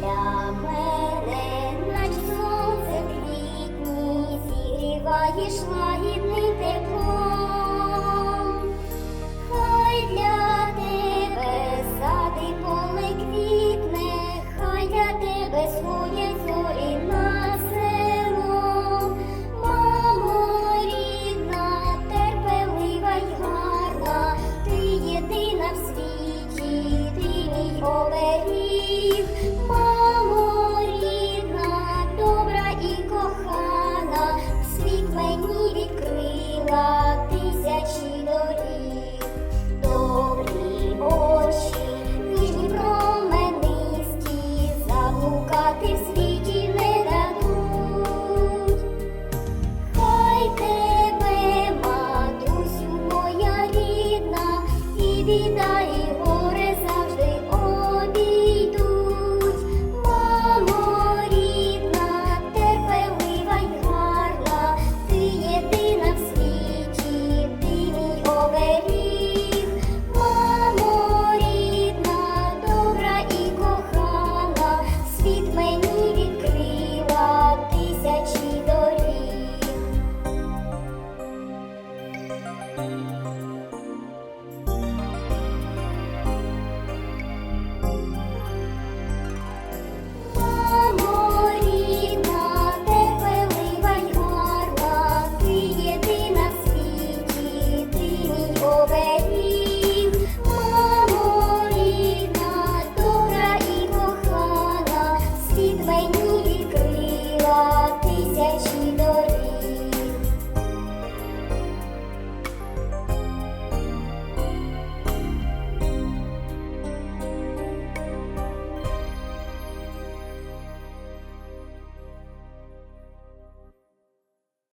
Для мене, наче сонце квітні, зігріваєш ла. いい。